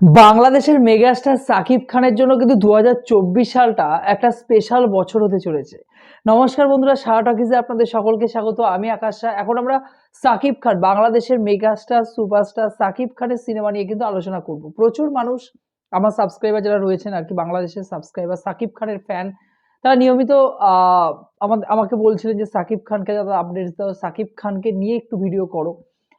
বাংলাদেশের মেগাস্টার সাকিব খানের জন্য কিন্তু দু হাজার চব্বিশ সালটা একটা স্পেশাল বছর হতে চলেছে। নমস্কার বন্ধুরা, সারা টকিজে আপনাদের সকলকে স্বাগত। আমি আকাশ শাহ। এখন আমরা সাকিব খান, বাংলাদেশের মেগাস্টার, সুপারস্টার সাকিব খানের সিনেমা নিয়ে কিন্তু আলোচনা করব। প্রচুর মানুষ, আমার সাবস্ক্রাইবার যারা রয়েছেন আর কি, বাংলাদেশের সাবস্ক্রাইবার, সাকিব খানের ফ্যান তারা নিয়মিত আমাকে বলছিলেন যে সাকিব খানকে যারা আপডেট দাও সাকিব খানকে নিয়ে একটু ভিডিও করো।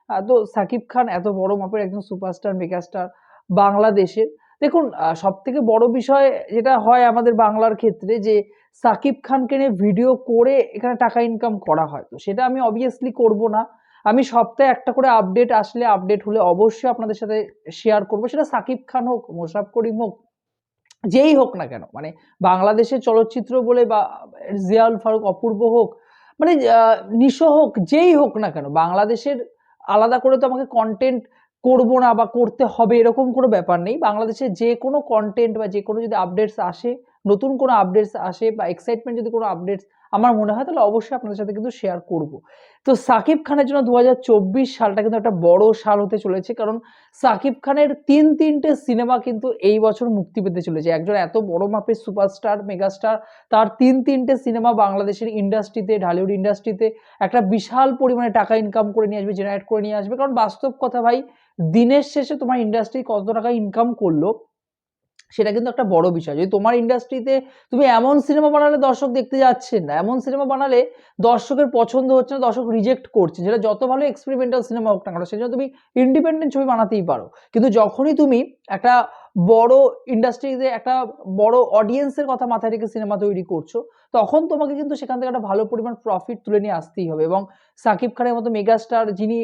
তো সাকিব খান এত বড় মাপের একজন সুপারস্টার, মেগাস্টার বাংলাদেশের দেখুন সব থেকে বড় বিষয় যেটা হয় আমাদের বাংলার ক্ষেত্রে যে, সাকিব খানকে নিয়ে ভিডিও করে এখানে টাকা ইনকাম করা হয়। তো সেটা আমি অবভিয়াসলি করব না। আমি সপ্তাহে একটা করে আপডেট আসলে আপডেট হলে অবশ্যই আপনাদের সাথে শেয়ার করব। সেটা সাকিব খান হোক মোশাফ করিম হোক, যেই হোক না কেন মানে বাংলাদেশের চলচ্চিত্র বলে বা জিয়াউল ফারুক অপূর্ব হোক মানে নিশো হোক, যেই হোক না কেন, বাংলাদেশের আলাদা করে তো আমাকে কন্টেন্ট করব না বা করতে হবে এরকম কোনো ব্যাপার নেই। বাংলাদেশে যে কোনো কন্টেন্ট বা যে কোনো যদি আপডেটস আসে নতুন কোনো আপডেটস আসে বা এক্সাইটমেন্ট যদি কোনো আপডেটস আমার মনে হয়, তাহলে অবশ্যই আপনাদের সাথে কিন্তু শেয়ার করব। তো সাকিব খানের জন্য দুহাজার চব্বিশ সালটা কিন্তু একটা বড় সাল হতে চলেছে, কারণ সাকিব খানের তিন তিনটে সিনেমা কিন্তু এই বছর মুক্তি পেতে চলেছে। একজন এত বড় মাপের সুপারস্টার মেগাস্টার তার তিন তিনটে সিনেমা বাংলাদেশের ইন্ডাস্ট্রিতে ঢালিউড ইন্ডাস্ট্রিতে একটা বিশাল পরিমাণে টাকা ইনকাম করে নিয়ে আসবে জেনারেট করে নিয়ে আসবে। কারণ বাস্তব কথা ভাই, দিনের শেষে তোমার ইন্ডাস্ট্রি কত টাকা ইনকাম করল সেটা কিন্তু একটা বড় বিষয়। যদি তোমার ইন্ডাস্ট্রিতে তুমি এমন সিনেমা বানালে দর্শক দেখতে যাচ্ছেন না, এমন সিনেমা বানালে দর্শকের পছন্দ হচ্ছে না, দর্শক রিজেক্ট করছে যেটা যত ভালো এক্সপেরিমেন্টাল সিনেমা হোক না কেন, সেজন্য তুমি ইন্ডিপেন্ডেন্ট ছবি বানাতেই পারো। কিন্তু যখনই তুমি একটা বড় ইন্ডাস্ট্রিতে একটা বড় অডিয়েন্সের কথা মাথায় রেখে সিনেমা তৈরি করছ, তখন তোমাকে কিন্তু সেখান থেকে একটা ভালো পরিমাণ প্রফিট তুলে নিয়ে আসতেই হবে। এবং সাকিব খানের মতো মেগাস্টার যিনি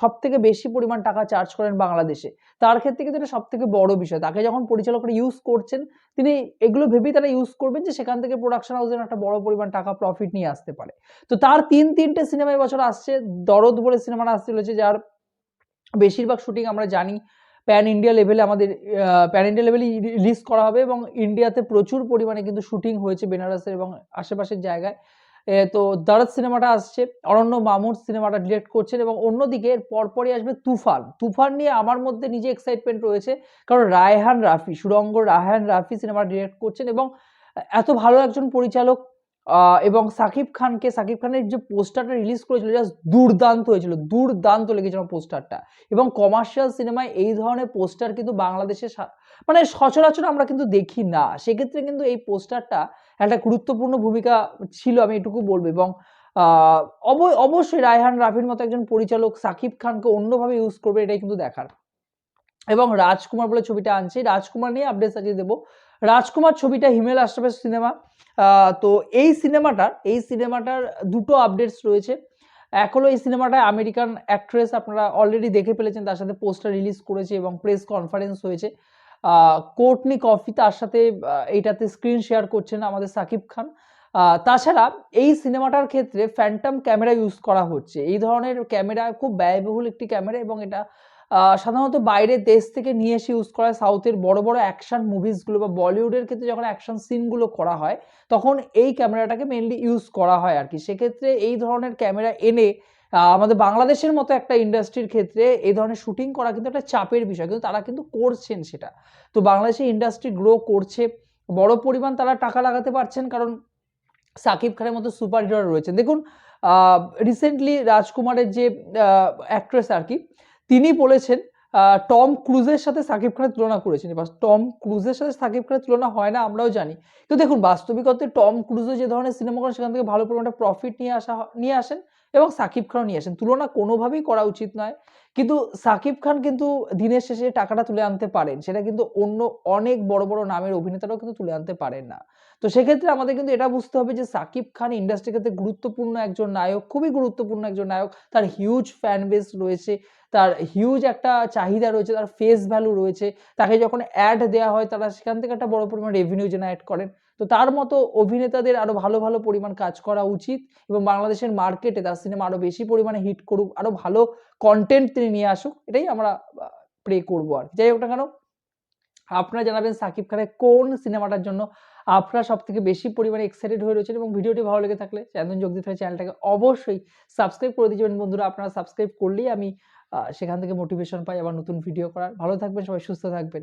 সব থেকে বেশি পরিমাণ টাকা চার্জ করেন বাংলাদেশে। তার ক্ষেত্রে কিন্তু এটা সব থেকে বড় বিষয়। তাকে যখন পরিচালকরা ইউজ করছেন, তিনি এগুলো ভেবেই তারা ইউজ করবেন যে সেখান থেকে প্রোডাকশন হাউসের একটা বড় পরিমাণ টাকা প্রফিট নিয়ে আসতে পারে। তো তার তিন, তিনটে সিনেমা এবছর আসছে। দরদ বলে সিনেমাটা আসতে চলেছে, যার বেশিরভাগ শুটিং আমরা জানি প্যান ইন্ডিয়া লেভেলে আমাদের প্যান ইন্ডিয়া লেভেলে রিলিজ করা হবে এবং ইন্ডিয়াতে প্রচুর পরিমাণে কিন্তু শুটিং হয়েছে বেনারসের এবং আশেপাশের জায়গায়। তো দরদ সিনেমাটা আসছে, অরণ্য মামুর সিনেমাটা ডিরেক্ট করছেন এবং অন্যদিকে এর পরপরই আসবে তুফান। তুফান নিয়ে আমার মধ্যে নিজে এক্সাইটমেন্ট রয়েছে, কারণ রায়হান রাফি, সুরঙ্গ রায়হান রাফি সিনেমা ডিরেক্ট করছেন এবং এত ভালো একজন পরিচালক এবং সাকিব খানকে, সাকিব খানের যে পোস্টারটা রিলিজ করেছিল জাস্ট দুর্দান্ত হয়েছিল, দুর্দান্ত লেগেছিল পোস্টারটা। এবং কমার্শিয়াল সিনেমায় এই ধরনের পোস্টার কিন্তু বাংলাদেশে মানে সচরাচর আমরা কিন্তু দেখি না। সেক্ষেত্রে কিন্তু এই পোস্টারটা একটা গুরুত্বপূর্ণ ভূমিকা ছিল, আমি এটুকু বলব। এবং অবশ্যই রায়হান রাফির মতো একজন পরিচালক সাকিব খানকে অন্যভাবে ইউজ করবে, এটাই কিন্তু দেখার। এবং রাজকুমার বলে ছবিটা আনছে। রাজকুমার নিয়ে আপডেট সাজিয়ে দেবো। রাজকুমার ছবিটা হিমেল আশরাফের সিনেমা তো এই সিনেমাটার এই সিনেমাটার দুটো আপডেটস রয়েছে। এক হলো এই সিনেমাটায় আমেরিকান অ্যাক্ট্রেস আপনারা অলরেডি দেখে ফেলেছেন, তার সাথে পোস্টার রিলিজ করেছে এবং প্রেস কনফারেন্স হয়েছে। কোর্টনি কফি তার সাথে এইটাতে স্ক্রিন শেয়ার করছেন আমাদের সাকিব খান। তাছাড়া এই সিনেমাটার ক্ষেত্রে ফ্যান্টাম ক্যামেরা ইউজ করা হচ্ছে। এই ধরনের ক্যামেরা খুব ব্যয়বহুল একটি ক্যামেরা এবং এটা সাধারণত বাইরের দেশ থেকে নিয়ে এসে ইউজ করা সাউথের বড় বড় অ্যাকশন মুভিসগুলো বা বলিউডের ক্ষেত্রে যখন অ্যাকশন সিনগুলো করা হয়, তখন এই ক্যামেরাটাকে মেনলি ইউজ করা হয় আর কি। সেক্ষেত্রে এই ধরনের ক্যামেরা এনে আমাদের বাংলাদেশের মতো একটা ইন্ডাস্ট্রির ক্ষেত্রে এই ধরনের শুটিং করা কিন্তু একটা চাপের বিষয়। কিন্তু তারা কিন্তু করছেন সেটা। তো বাংলাদেশে ইন্ডাস্ট্রি গ্রো করছে, বড় পরিমাণ তারা টাকা লাগাতে পারছেন কারণ সাকিব খানের মতো সুপার হিরো রয়েছেন। দেখুন রিসেন্টলি রাজকুমারের যে অ্যাক্ট্রেস আর কি তিনি বলেছেন টম ক্রুজের সাথে সাকিব খানের তুলনা করেছেন। এবার টম ক্রুজের সাথে সাকিব খানের তুলনা হয় না, আমরাও জানি। কিন্তু দেখুন, বাস্তবিকতে টম ক্রুজও যে ধরনের সিনেমা করেন সেখান থেকে ভালো পরিমাণে প্রফিট নিয়ে আসা, নিয়ে আসেন এবং সাকিব খানও নিয়ে আসেন। তুলনা কোনোভাবেই করা উচিত নয়। কিন্তু সাকিব খান কিন্তু দিনের শেষে টাকাটা তুলে আনতে পারেন। সেটা কিন্তু অন্য অনেক বড় বড় নামের অভিনেতারাও কিন্তু তুলে আনতে পারেন না। তো সেক্ষেত্রে আমাদের কিন্তু এটা বুঝতে হবে যে সাকিব খান ইন্ডাস্ট্রির ক্ষেত্রে গুরুত্বপূর্ণ একজন নায়ক, খুবই গুরুত্বপূর্ণ একজন নায়ক। তার হিউজ ফ্যান বেস রয়েছে, তার হিউজ একটা চাহিদা রয়েছে, তার ফেস ভ্যালু রয়েছে। তাকে যখন অ্যাড দেওয়া হয়, তারা সেখান থেকে একটা বড় পরিমাণ রেভিনিউ জেনারেট করেন। তো তার মতো অভিনেতাদের আরও ভালো ভালো পরিমাণ কাজ করা উচিত এবং বাংলাদেশের মার্কেটে তার সিনেমা আরও বেশি পরিমাণে হিট করুক, আরও ভালো কন্টেন্ট তিনি নিয়ে আসুক, এটাই আমরা প্রে করব আর যাই হোক না কেন, আপনারা জানাবেন সাকিব খানের কোন সিনেমাটার জন্য আপনারা সব থেকে বেশি পরিমাণে এক্সাইটেড হয়ে রয়েছেন এবং ভিডিওটি ভালো লেগে থাকলে চ্যানেল যোগ দিতে হয় চ্যানেলটাকে অবশ্যই সাবস্ক্রাইব করে দিবেন বন্ধুরা, আপনারা সাবস্ক্রাইব করলেই আমি সেখান থেকে মোটিভেশন পাই আবার নতুন ভিডিও করার। ভালো থাকবেন, সবাই সুস্থ থাকবেন।